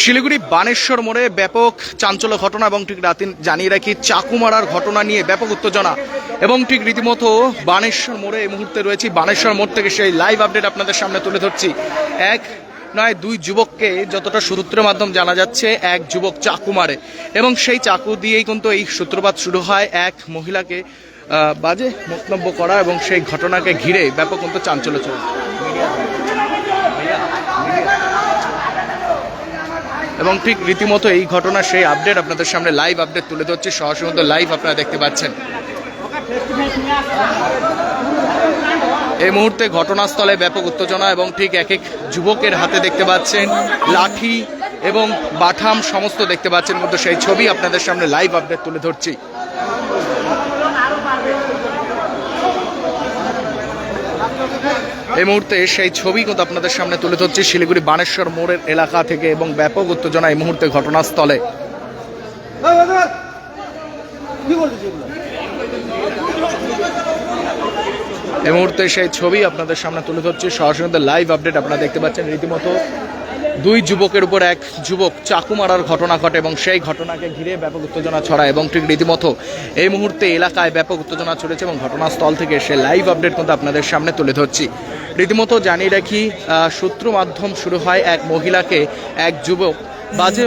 শিলিগুড়ি বানেশ্বর মোড়ে ব্যাপক চাঞ্চল্য ঘটনা এবং ঠিক রাতে জানিয়ে রাখি চাকু মারার ঘটনা নিয়ে ব্যাপক উত্তেজনা। এবং ঠিক রীতিমতো বানেশ্বর মোড়ে এই মুহূর্তে রয়েছি। বানেশ্বর মোড় থেকে সেই লাইভ আপডেট আপনাদের সামনে তুলে ধরছি। এক নয়, দুই যুবককে যতটা সূত্রের মাধ্যম জানা যাচ্ছে, এক যুবক চাকু মারে। এবং সেই চাকু দিয়েই কিন্তু এই সূত্রপাত শুরু হয়। এক মহিলাকে বাজে মন্তব্য করা এবং সেই ঘটনাকে ঘিরে ব্যাপক কিন্তু চাঞ্চল্য চলছে এবং ঠিক রীতিমতো এই ঘটনা সেই আপডেট আপনাদের সামনে লাইভ আপডেট তুলে ধরছি। সরাসরি লাইভ আপনারা দেখতে পাচ্ছেন। এই মুহূর্তে ঘটনাস্থলে ব্যাপক উত্তেজনা এবং ঠিক এক এক যুবকের হাতে দেখতে পাচ্ছেন, লাঠি এবং বাঠাম সমস্ত দেখতে পাচ্ছেন। কিন্তু সেই ছবি আপনাদের সামনে লাইভ আপডেট তুলে ধরছি। এই মুহূর্তে সেই ছবি কিন্তু আপনাদের সামনে তুলে ধরছি। শিলিগুড়ি বানেশ্বর মোড়ের এলাকা থেকে এবং ব্যাপক উত্তেজনা এই মুহূর্তে ঘটনাস্থলে। এই মুহূর্তে সেই ছবি আপনাদের সামনে তুলে ধরছি। সরাসরি লাইভ আপডেট আপনারা দেখতে পাচ্ছেন। রীতিমতো দুই যুবকের উপর এক যুবক চাকু মারার ঘটনা ঘটে এবং সেই ঘটনাকে ঘিরে ব্যাপক উত্তেজনা ছড়ায় এবং ঠিক রীতিমতো এই মুহূর্তে এলাকায় ব্যাপক উত্তেজনা ছড়েছে এবং ঘটনাস্থল থেকে সে লাইভ আপডেট কিন্তু আপনাদের সামনে তুলে ধরছি। রীতিমতো জানিয়ে রাখি সূত্র মাধ্যম শুরু হয় এক মহিলাকে, এক যুবক। বাজে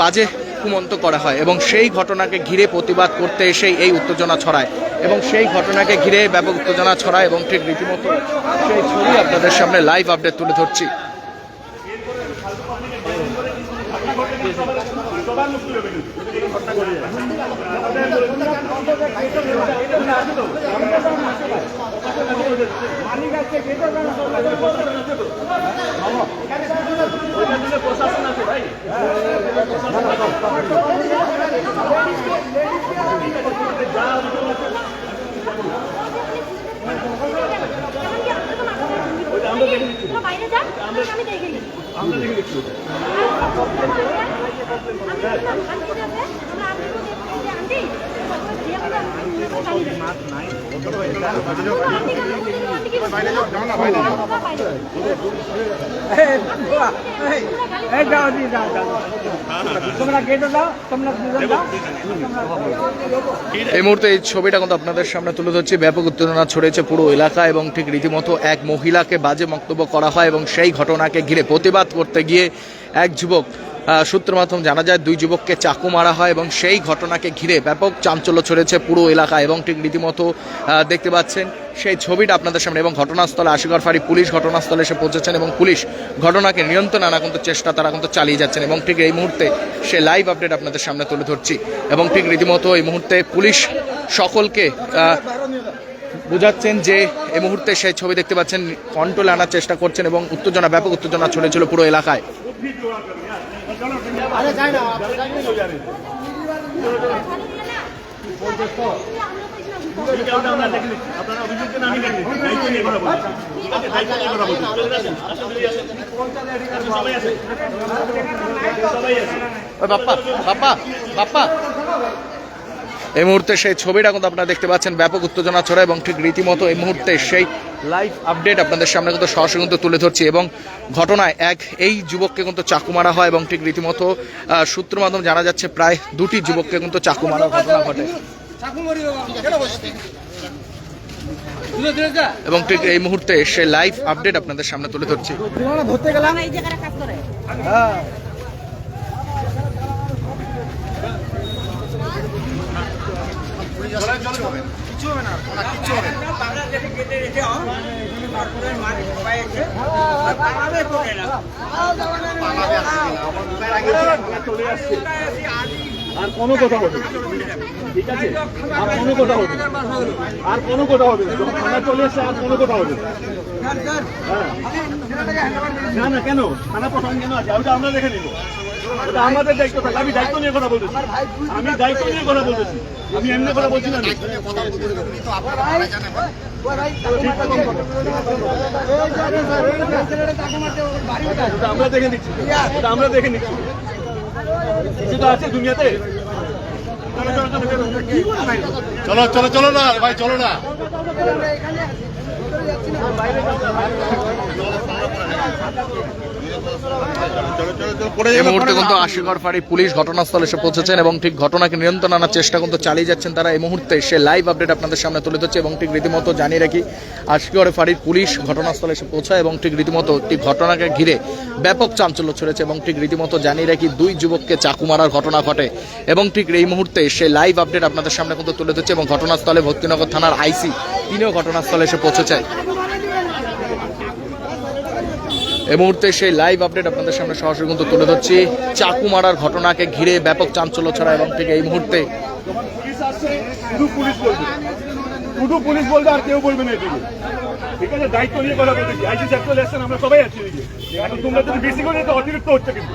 বাজে কুমন্ত করা হয় এবং সেই ঘটনাকে ঘিরে প্রতিবাদ করতে এসেই এই উত্তেজনা ছড়ায়। এবং সেই ঘটনাকে ঘিরে ব্যাপক উত্তেজনা ছড়ায় এবং ঠিক রীতিমতো সেই ছবি আপনাদের সামনে লাইভ আপডেট তুলে ধরছি। যান আমি দেখে নিই আমরা দেখে নিচ্ছি। এই যাও দি যাও যাও তোমরা গেটে যাও তোমরা দুজন যাও এই মুহূর্তে এই ছবিটা কিন্তু আপনাদের সামনে তুলে ধরছি। ব্যাপক উত্তেজনা ছড়িয়েছে পুরো এলাকা এবং ঠিক রীতিমতো এক মহিলাকে বাজে মন্তব্য করা হয় এবং সেই ঘটনাকে ঘিরে প্রতিবাদ করতে গিয়ে এক যুবক সূত্র মাধ্যম জানা যায়, দুই যুবককে চাকু মারা হয় এবং সেই ঘটনাকে ঘিরে ব্যাপক চাঞ্চল্য ছড়েছে পুরো এলাকা এবং ঠিক রীতিমতো দেখতে পাচ্ছেন। সেই ছবিটা আপনাদের সামনে এবং ঘটনাস্থলে আশিগড় ফাঁড়ি পুলিশ ঘটনাস্থলে এসে পৌঁছেছেন এবং পুলিশ ঘটনাকে নিয়ন্ত্রণ আনা কিন্তু চেষ্টা তারা কিন্তু চালিয়ে যাচ্ছেন এবং ঠিক এই মুহূর্তে সে লাইভ আপডেট আপনাদের সামনে তুলে ধরছি এবং ঠিক রীতিমতো এই মুহূর্তে পুলিশ সকলকে বুঝাচ্ছেন যে এই মুহূর্তে সেই ছবি দেখতে পাচ্ছেন কন্ট্রোলে আনার চেষ্টা করছেন এবং উত্তেজনা, ব্যাপক উত্তেজনা ছড়েছিল পুরো এলাকায়। ওই বাপ্পা বাপ্পা বাপ্পা। এই মুহূর্তে সেই ছবিটা কিন্তু আপনারা দেখতে পাচ্ছেন ব্যাপক উত্তেজনা ছড়া এবং ঠিক রীতিমতো এই মুহূর্তে সেই লাইভ আপডেট আপনাদের সামনে কিন্তু সরাসরি কিন্তু তুলে ধরছি এবং ঘটনায় এক এই যুবককে কিন্তু চাকু মারা হয় এবং ঠিক রীতিমতো সূত্র মাধ্যম জানা যাচ্ছে প্রায় দুটি যুবককে কিন্তু চাকু মারার ঘটনা ঘটে। এবং ঠিক এই মুহূর্তে সেই লাইভ আপডেট আপনাদের সামনে তুলে ধরছি। ধরতে গেলাম। এই জায়গাটা কাজ করে। হ্যাঁ। আর কোনো। কথা হবে না। ঠিক আছে? আর কোনো কথা হবে আর কোনো কথা হবে না। থানা চলে এসছে আর কোনো কথা হবে না। হ্যাঁ। না না কেন? থানা প্রশাসন কেন আছে? ওটা আমরা দেখে নিব। আমাদের দায়িত্ব থাকে। আমি দায়িত্ব নিয়ে কথা বলতেছি। আমি দায়িত্ব নিয়ে কথা বলতেছি। আমি এমনি কথা বলছি না। আমরা দেখে নিচ্ছি। ওটা আমরা দেখে নিচ্ছি। কিছু তো আছে দুনিয়াতে। চলো চলো চলো না ভাই চলো না। এই মুহূর্তে কিন্তু আশিগড় ফাঁড়ি পুলিশ ঘটনাস্থলে এসে পৌঁছেছেন এবং ঠিক ঘটনাকে নিয়ন্ত্রণ আনার চেষ্টা কিন্তু চালিয়ে যাচ্ছেন তারা। এই মুহূর্তে সে লাইভ আপডেট আপনাদের সামনে তুলে ধরছে এবং ঠিক রীতিমতো জানিয়ে রাখি আশিগড় ফাঁড়ির পুলিশ ঘটনাস্থলে এসে পৌঁছায় এবং ঠিক রীতিমতো ঘটনাকে ঘিরে ব্যাপক চাঞ্চল্য ছড়েছে এবং ঠিক রীতিমতো জানিয়ে রাখি দুই যুবককে চাকু মারার ঘটনা ঘটে এবং ঠিক এই মুহূর্তে সে লাইভ আপডেট আপনাদের সামনে কিন্তু তুলে ধরছে এবং ঘটনাস্থলে ভক্তিনগর থানার আইসি তিনিও ঘটনাস্থলে এসে পৌঁছেছে এই মুহূর্তে সেই লাইভ আপডেট আপনাদের সামনে সরাসরি কিন্তু তুলে ধরছি। চাকু মারার ঘটনাকে ঘিরে ব্যাপক চাঞ্চল্য ছড়া এবং ঠিক এই মুহূর্তে আর কেউ দায়িত্ব নিয়ে কথা আইসি আমরা সবাই আছি এখন তোমরা যদি বেশি করে অতিরিক্ত হচ্ছে কিন্তু।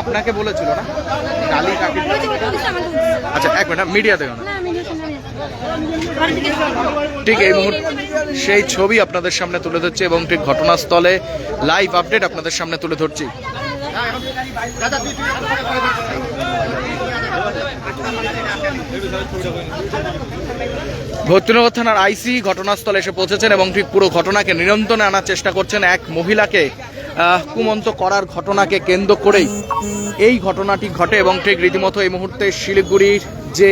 আপনাকে বলেছিল না গালি কাকে। আচ্ছা এক মিনিট মিডিয়া দেখো না। ঠিক এই মুহূর্তে সেই ছবি আপনাদের সামনে তুলে ধরছি এবং ঠিক ঘটনাস্থলে লাইভ আপডেট আপনাদের সামনে তুলে ধরছি ভর্তিনগর থানার আইসি ঘটনাস্থলে এসে পৌঁছেছেন এবং ঠিক পুরো ঘটনাকে নিয়ন্ত্রণে আনার চেষ্টা করছেন এক মহিলাকে। কুমন্ত করার ঘটনাকে কেন্দ্র করেই এই ঘটনাটি ঘটে এবং ঠিক রীতিমতো এই মুহূর্তে শিলিগুড়ির যে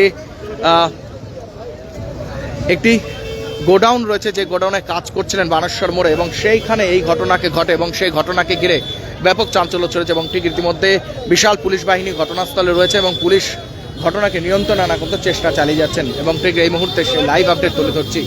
একটি গোডাউন রয়েছে, যে গোডাউনে কাজ করছিলেন বানেশ্বর মোড়ে এবং সেইখানে এই ঘটনাকে ঘটে এবং সেই ঘটনাকে ঘিরে ব্যাপক চাঞ্চল্য চলেছে এবং ঠিক ইতিমধ্যে বিশাল পুলিশ বাহিনী ঘটনাস্থলে রয়েছে এবং পুলিশ ঘটনাকে নিয়ন্ত্রণ আনা করতে চেষ্টা চালিয়ে যাচ্ছেন এবং ঠিক এই মুহূর্তে সে লাইভ আপডেট তুলে ধরছি।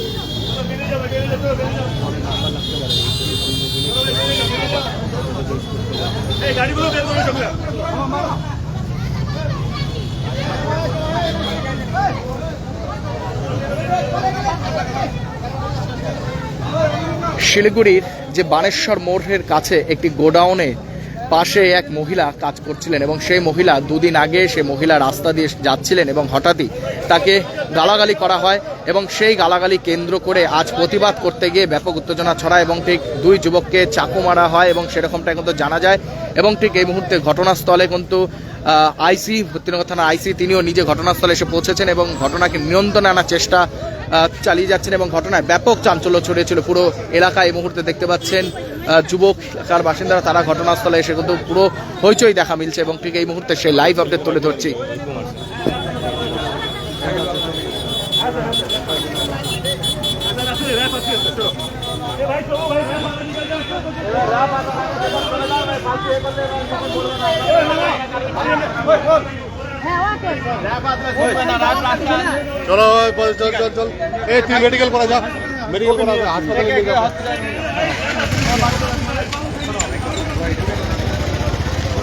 শিলিগুড়ির যে বানেশ্বর মোড়ের কাছে একটি গোডাউনে পাশে এক মহিলা কাজ করছিলেন এবং সেই মহিলা দুদিন আগে সে মহিলা রাস্তা দিয়ে যাচ্ছিলেন এবং হঠাৎই তাকে গালাগালি করা হয় এবং সেই গালাগালি কেন্দ্র করে আজ প্রতিবাদ করতে গিয়ে ব্যাপক উত্তেজনা ছড়ায় এবং ঠিক দুই যুবককে চাকু মারা হয় এবং সেরকমটা কিন্তু জানা যায় এবং ঠিক এই মুহূর্তে ঘটনাস্থলে কিন্তু আইসি, ভর্তিনগর থানার আইসি তিনিও নিজে ঘটনাস্থলে এসে পৌঁছেছেন এবং ঘটনাকে নিয়ন্ত্রণে আনার চেষ্টা চালিয়ে যাচ্ছেন এবং ঘটনায় ব্যাপক চাঞ্চল্য ছড়িয়েছিল। পুরো এলাকায় এই মুহূর্তে দেখতে পাচ্ছেন। যুবক এলাকার বাসিন্দারা, তারা ঘটনাস্থলে এসে কিন্তু পুরো হইচই দেখা মিলছে এবং ঠিক এই মুহূর্তে সেই লাইভ আপডেট তুলে ধরছি। চলো চলো। চলো, চল। এই, তুই মেডিকেল করা যা। মেডিকেল করা হাসপাতালে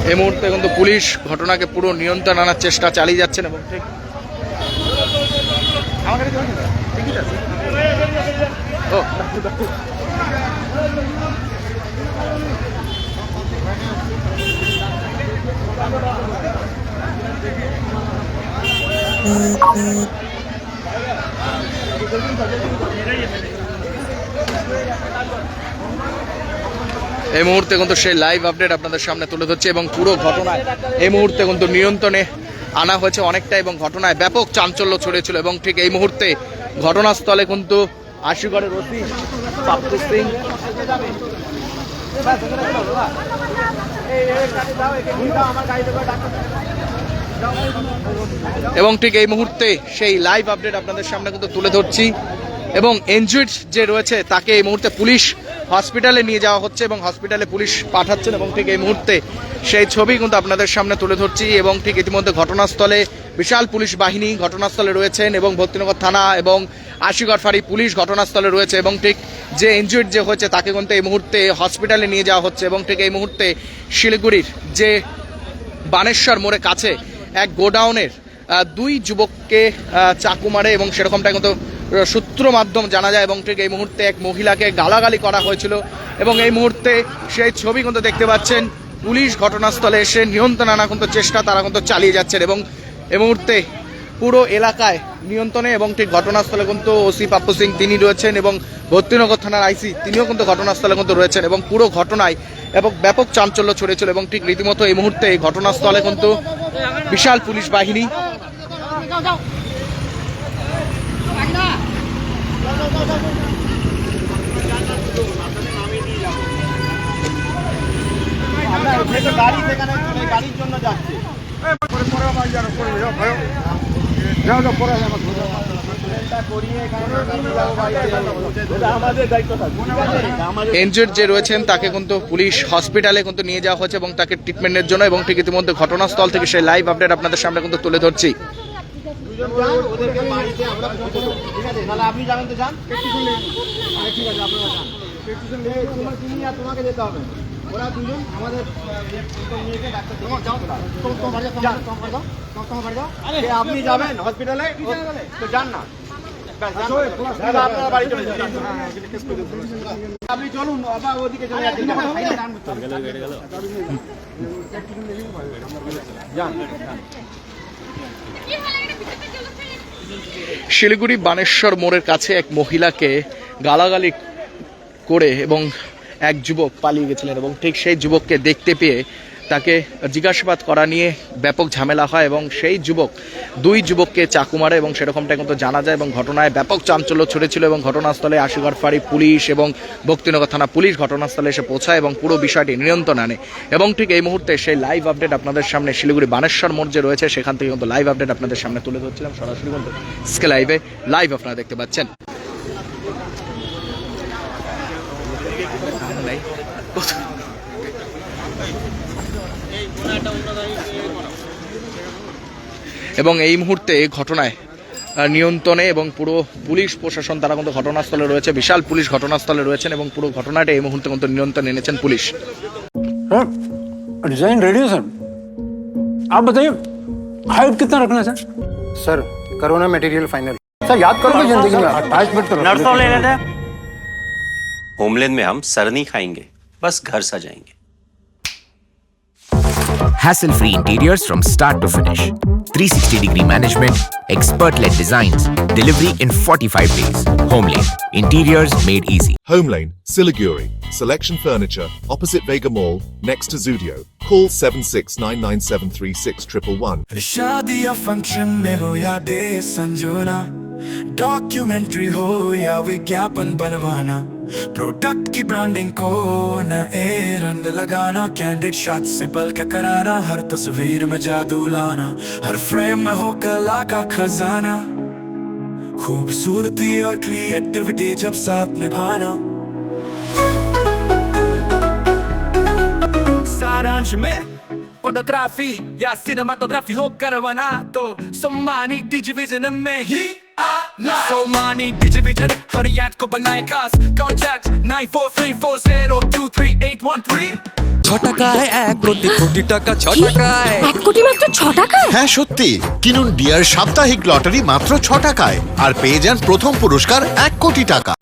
এই মুহূর্তে কিন্তু পুলিশ ঘটনাকে পুরো নিয়ন্ত্রণ আনার চেষ্টা চালিয়ে যাচ্ছেন এবং ঠিক? ও এই মুহূর্তে কিন্তু সেই লাইভ আপডেট আপনাদের সামনে তুলে ধরছে এবং পুরো ঘটনায় এই মুহূর্তে কিন্তু নিয়ন্ত্রণে আনা হয়েছে অনেকটা এবং ঘটনায় ব্যাপক চাঞ্চল্য ছড়িয়েছিল এবং ঠিক এই মুহূর্তে ঘটনাস্থলে কিন্তু আশিগড়ের পাপ্পু সিং। এবং ঠিক এই মুহূর্তে সেই লাইভ আপডেট আপনাদের সামনে কিন্তু তুলে ধরছি। এবং এনজুইড যে রয়েছে, তাকে এই মুহূর্তে পুলিশ হসপিটালে নিয়ে যাওয়া হচ্ছে এবং হসপিটালে পুলিশ পাঠাচ্ছেন এবং ঠিক এই মুহূর্তে সেই ছবি কিন্তু আপনাদের সামনে তুলে ধরছি এবং ঠিক ইতিমধ্যে ঘটনাস্থলে বিশাল পুলিশ বাহিনী ঘটনাস্থলে রয়েছেন এবং ভক্তিনগর থানা এবং আশিগড় ফাঁড়ি পুলিশ ঘটনাস্থলে রয়েছে এবং ঠিক যে ইনজুর্ড যে হয়েছে তাকে কিন্তু এই মুহূর্তে হসপিটালে নিয়ে যাওয়া হচ্ছে এবং ঠিক এই মুহূর্তে শিলিগুড়ির যে বানেশ্বর মোড়ে কাছে এক গোডাউনের দুই যুবককে চাকু মারে এবং সেরকমটা কিন্তু সূত্র মাধ্যম জানা যায় এবং ঠিক এই মুহূর্তে এক মহিলাকে গালাগালি করা হয়েছিল এবং এই মুহূর্তে সেই ছবি কিন্তু দেখতে পাচ্ছেন। পুলিশ ঘটনাস্থলে এসে নিয়ন্ত্রণ আনা কিন্তু চেষ্টা তারা কিন্তু চালিয়ে যাচ্ছেন এবং এই মুহূর্তে পুরো এলাকায় নিয়ন্ত্রণে এবং ঠিক ঘটনাস্থলে কিন্তু ওসি পাপ্পু সিং তিনি রয়েছেন এবং ভর্তিনগর থানার আইসি তিনিও কিন্তু ঘটনাস্থলে কিন্তু রয়েছেন এবং পুরো ঘটনায় এবং ব্যাপক চাঞ্চল্য ছড়িয়েছিল এবং ঠিক রীতিমতো এই মুহূর্তে এই ঘটনাস্থলে কিন্তু বিশাল পুলিশ বাহিনী গাড়ি এনজিওর যে রয়েছেন, তাকে কিন্তু পুলিশ হসপিটালে কিন্তু নিয়ে যাওয়া হয়েছে এবং তাকে ট্রিটমেন্টের জন্য এবং ঠিক ইতিমধ্যে ঘটনাস্থল থেকে সেই লাইভ আপডেট আপনাদের সামনে কিন্তু তুলে ধরছি। দুজন যান ওদেরকে বাড়িতে আমরা পৌঁছে দেবো। ঠিক আছে? তাহলে আপনি যাবেন তো যান? আরে ঠিক আছে আপনারা যান এই, তোমার তুমি আর তোমাকে যেতে হবে ওরা দুজন আমাদের মেয়েকে ডাক্তার দেখো যাও তোমার তোমার যাও। তোমার বাড়ি যাও তোমার তোমার বাড়ি যাও আপনি যাবেন হসপিটালে তো যান না। ব্যাস, যান। দাদা, আপনারা বাড়ি চলে যান। আপনি চলুন আবার ওদিকে চলে যাচ্ছেন যান। শিলিগুড়ি বানেশ্বর মোড়ের কাছে এক মহিলাকে গালাগালি করে এবং এক যুবক পালিয়ে গেছিলেন এবং ঠিক সেই যুবককে দেখতে পেয়ে তাকে জিজ্ঞাসাবাদ করা নিয়ে ব্যাপক ঝামেলা হয় এবং সেই যুবক, দুই যুবককে চাকু মারে এবং সেরকমটা কিন্তু জানা যায় এবং ঘটনায় ব্যাপক চাঞ্চল্য ছড়েছিল এবং ঘটনাস্থলে আশিগড় ফাঁড়ি পুলিশ এবং ভক্তিনগর থানা পুলিশ ঘটনাস্থলে এসে পৌঁছায় এবং পুরো বিষয়টি নিয়ন্ত্রণ আনে। এবং ঠিক এই মুহূর্তে সেই লাইভ আপডেট আপনাদের সামনে শিলিগুড়ি বানেশ্বর মোড় যে রয়েছে, সেখান থেকে কিন্তু লাইভ আপডেট আপনাদের সামনে তুলে ধরছিলাম। সরাসরি কিন্তু স্কে লাইভে লাইভ আপনারা দেখতে পাচ্ছেন। এবং এই মুহূর্তে ঘটনায় আহ, নিয়ন্ত্রণে এবং পুরো পুলিশ প্রশাসন তারা কিন্তু ঘটনাস্থলে রয়েছে বিশাল পুলিশ ঘটনাস্থলে রয়েছেন এবং পুরো ঘটনাটা এই মুহূর্তে কিন্তু নিয়ন্ত্রণ এনেছেন পুলিশ सर डिजाइन रेडी है सर आप बताइए हाइट कितना रखना है सर सर करो ना मटेरियल फाइनल सर याद करो ना जिंदगी में अटैचमेंट करो नर्सों ले लेते हैं होमलैंड में हम सर नहीं खाएंगे बस घर सजाएंगे Hassle free interiors from start to finish. 360 degree management, expert led designs, delivery in 45 days. Homelane, interiors made easy. Home Lane, Siliguri. Selection Furniture, opposite Vega Mall, next to Zudio. Call 7699736111. शादी या function में हो या day संजोना documentary हो या विज्ञापन बनवाना product की ब्रांडिंग को न ए, रंग लगाना कैंडिड शॉट से पल के कराना? हर तस्वीर में जादू लाना, हर फ्रेम में हो कला का खजाना। खूबसूरती और क्रिएटिविटी जब साथ निभाना। सारांश में फोटोग्राफी या सिनेमाटोग्राफी हो करवाना तो सोमानी डिजिविजन में ही आना। सोमानी डिजिविजन порядку банай каз Контакт 94340238113 ছ টাকায় এক কোটি টাকা ছ টাকায়। এক কোটি ছ টাকায়? হ্যাঁ সত্যি। কিনুন ডিয়ার সাপ্তাহিক লটারি মাত্র ছ টাকায় আর পেয়ে যান প্রথম পুরস্কার এক কোটি টাকা।